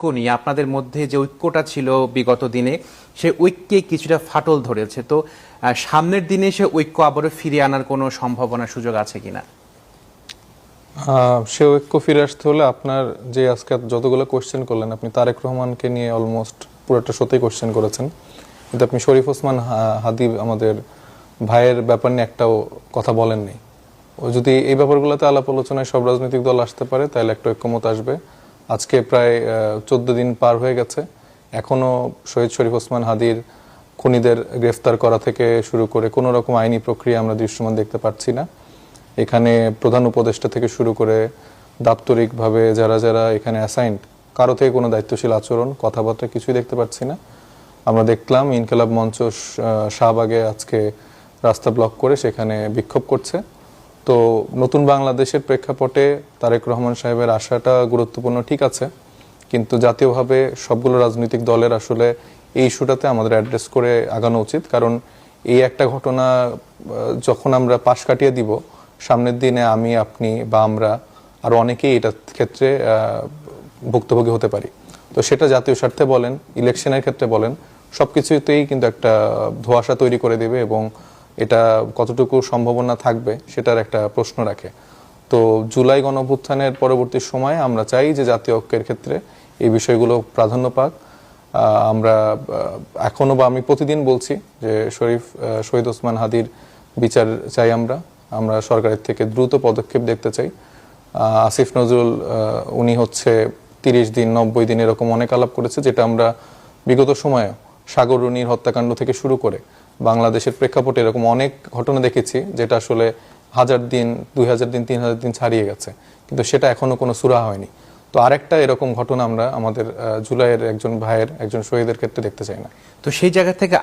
ঐক্য নিয়ে আপনাদের মধ্যে যে ঐক্যটা ছিল বিগত দিনে, সে ঐক্যে কিছুটা ফাটল ধরেছে। তো সামনের দিনে সে ঐক্য আবারও ফিরিয়ে আনার কোনো সম্ভাবনা সুযোগ আছে কিনা? সে ঐক্য ফিরে আসতে হলে আপনার যে আজকে যতগুলো কোশ্চেন করলেন, আপনি তারেক রহমানকে নিয়ে অলমোস্ট পুরোটা সত্যি কোশ্চেন করেছেন। কিন্তু আপনি শরীফ ওসমান হাদিব আমাদের ভাইয়ের ব্যাপার নিয়ে একটাও কথা বলেননি। ও যদি এই ব্যাপারগুলোতে আলাপ আলোচনায় সব রাজনৈতিক দল আসতে পারে, তাহলে একটা ঐক্যমত আসবে। আজকে প্রায় চোদ্দ দিন পার হয়ে গেছে। এখনও শহীদ শরীফ ওসমান হাদির খুনিদের গ্রেফতার করা থেকে শুরু করে কোনো রকম আইনি প্রক্রিয়া আমরা দৃশ্যমান দেখতে পাচ্ছি না। এখানে প্রধান উপদেষ্টা থেকে শুরু করে দাপ্তরিকভাবে যারা যারা এখানে অ্যাসাইন্ড কারও থেকে কোনো দায়িত্বশীল আচরণ, কথাবার্তা কিছুই দেখতে পাচ্ছি না। আমরা দেখলাম ইনকালাব মঞ্চ শাহবাগে আজকে রাস্তা ব্লক করে সেখানে বিক্ষোভ করছে। তো নতুন বাংলাদেশের প্রেক্ষাপটে তারেক রহমান সাহেবের আশাটা গুরুত্বপূর্ণ, ঠিক আছে। কিন্তু জাতীয়ভাবে সবগুলো রাজনৈতিক দলের আসলে এই ইস্যুটাতে আমাদের অ্যাড্রেস করে আগানো উচিত। কারণ এই একটা ঘটনা যখন আমরা পাশ কাটিয়ে দিব, সামনের দিনে আমি, আপনি বা আমরা আর অনেকেই এটার ক্ষেত্রে ভুক্তভোগী হতে পারি। তো সেটা জাতীয় স্বার্থে বলেন, ইলেকশনের ক্ষেত্রে বলেন, সবকিছুতেই কিন্তু একটা ধোঁয়াশা তৈরি করে দেবে এবং এটা কতটুকু সম্ভাবনা থাকবে সেটার একটা প্রশ্ন রাখে। তো জুলাই গণঅভ্যুত্থানের পরবর্তী সময়ে আমরা চাই যে জাতীয় ঐক্যের ক্ষেত্রে এই বিষয়গুলো প্রাধান্য পাক। আমরা আহ, এখনও বা আমি প্রতিদিন বলছি যে শরীফ শহীদ ওসমান হাদির বিচার চাই আমরা। আমরা সরকারের থেকে দ্রুত পদক্ষেপ দেখতে চাই। আসিফ নজরুল উনি হচ্ছে তিরিশ দিন নব্বই দিন এরকম অনেক আলাপ করেছে যেটা আমরা বিগত সময়ে সাগররুনির হত্যাকাণ্ড থেকে শুরু করে বাংলাদেশের প্রেক্ষাপটে এরকম অনেক ঘটনা দেখেছি, যেটা আসলে হাজার দিন, দুই হাজার দিন, তিন হাজার দিন ছাড়িয়ে গেছে। কিন্তু সেটা এখনও কোনো সুরা হয়নি। তো আরেকটা এরকম ঘটনা আমরা আমাদের জুলাইয়ের একজন ভাইয়ের, একজন শহীদের ক্ষেত্রে দেখতে চাই না। তো সেই জায়গা থেকে